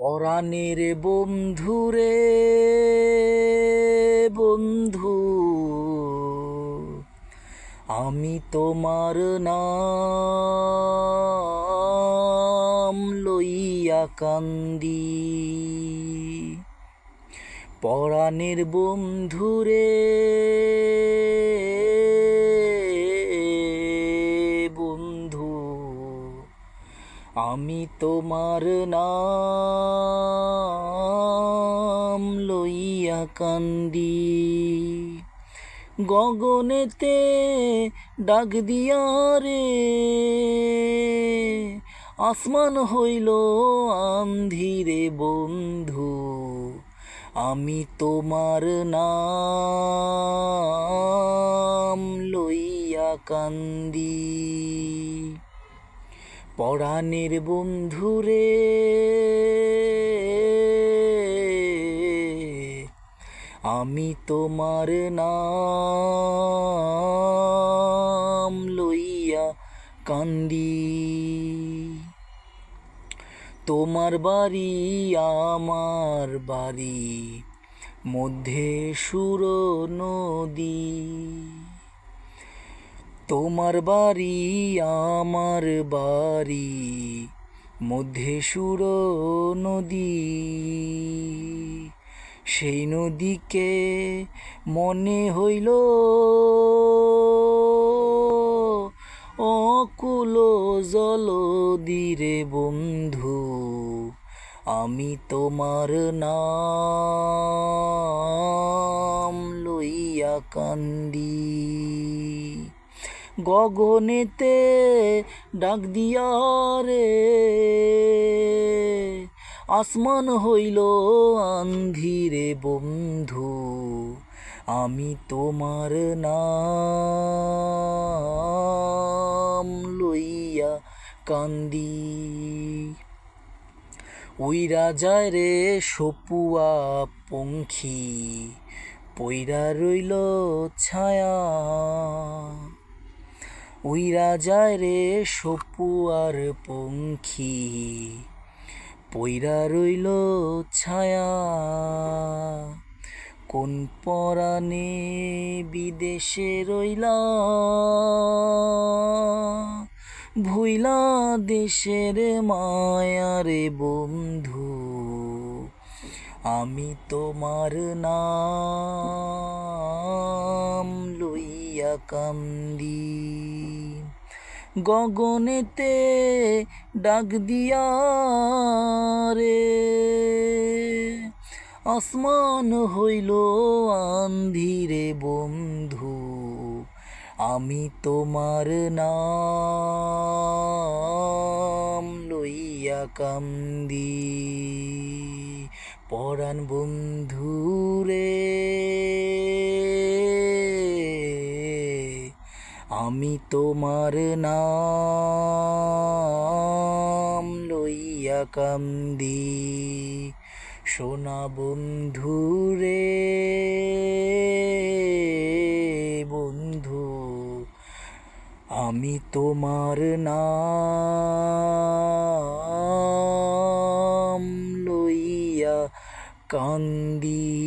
পরাণের বন্ধুরে বন্ধু। আমি তোমার নাম লইয়া কান্দি। পরাণের বন্ধুরে আমি তোমার নাম লইয়া কান্দি। গগনেতে ডাক দিয়া রে, আসমান হইল আন্ধিরে বন্ধু। আমি তোমার নাম লইয়া কান্দি। পরাণের বন্ধুরে আমি তোমার নাম লইয়া কান্দি। তোমার বাড়ি আমার বাড়ি মধ্যে সুর নদী তোমার বাড়ি, আমার বাড়ি, মধ্যে সুর নদী। সেই নদীকে মনে হইল অকুল জল দিরে বন্ধু, আমি তোমার নাম লইয়া কান্দি। গগনেতে ডাক দিয়া রে। আসমান হইল আন্ধিরে বন্ধু, আমি তোমার নাম লইয়া কান্দি। উইরা যায় রে সপুয়া পঙ্খী, পইরা রইল ছায়া। উইরা যায় রে সপু আর পঙ্খী, পইরা রইল ছায়া। কোন পরাণে বিদেশে রইলা? ভুইলা দেশের মায়ারে বন্ধু, আমি তোমার লইয়া কান্দি গগনেতে ডাক দিয়া রে। আসমান হইল আন্ধিরে বন্ধু, আমি তোমার নাম লইয়া কান্দি। পরাণ বন্ধু রে। আমি তোমার নাম লইয়া কান্দি। সোনা বন্ধু রে বন্ধু আমি তোমার নাম লইয়া কান্দি।